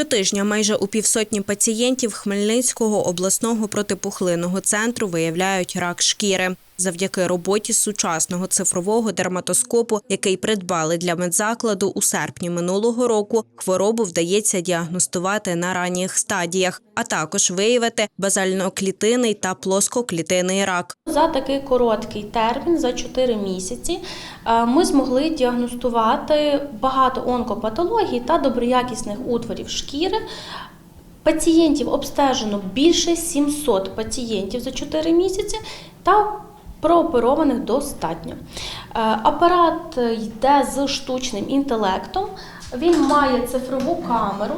Щотижня майже у півсотні пацієнтів Хмельницького обласного протипухлинного центру виявляють рак шкіри. Завдяки роботі сучасного цифрового дерматоскопу, який придбали для медзакладу у серпні минулого року, хворобу вдається діагностувати на ранніх стадіях, а також виявити базальноклітинний та плоскоклітинний рак. За такий короткий термін, за 4 місяці, е, ми змогли діагностувати багато онкопатологій та доброякісних утворів шкіри. Пацієнтів обстежено більше 700 пацієнтів за 4 місяці та прооперованих достатньо. Е, Апарат йде з штучним інтелектом. Він має цифрову камеру.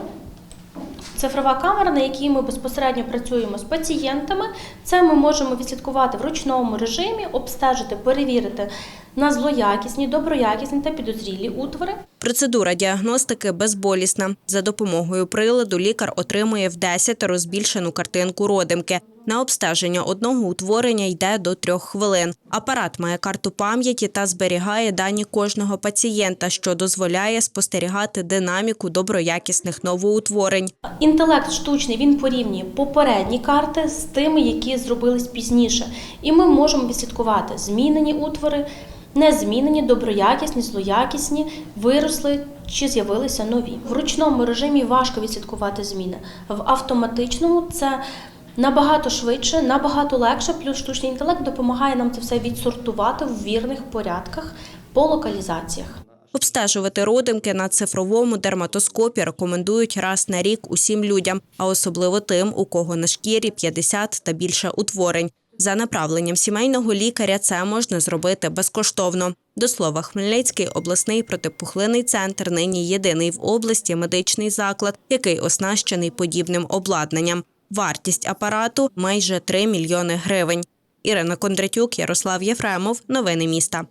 Цифрова камера, на якій ми безпосередньо працюємо з пацієнтами, це ми можемо відслідкувати в ручному режимі, обстежити, перевірити на злоякісні, доброякісні та підозрілі утвори. Процедура діагностики безболісна. За допомогою приладу лікар отримує в 10 збільшену картинку родимки. На обстеження одного утворення йде до трьох хвилин. Апарат має карту пам'яті та зберігає дані кожного пацієнта, що дозволяє спостерігати динаміку доброякісних новоутворень. Інтелект штучний він порівнює попередні карти з тими, які зробились пізніше. І ми можемо відслідкувати змінені утвори, незмінені, доброякісні, злоякісні, виросли чи з'явилися нові. В ручному режимі важко відслідкувати зміни. В автоматичному це набагато швидше, набагато легше. Плюс штучний інтелект допомагає нам це все відсортувати в вірних порядках по локалізаціях. Обстежувати родимки на цифровому дерматоскопі рекомендують раз на рік усім людям, а особливо тим, у кого на шкірі 50 та більше утворень. За направленням сімейного лікаря це можна зробити безкоштовно. До слова, Хмельницький обласний протипухлинний центр нині єдиний в області медичний заклад, який оснащений подібним обладнанням. Вартість апарату майже 3 мільйони гривень. Ірина Кондратюк, Ярослав Єфремов. Новини міста.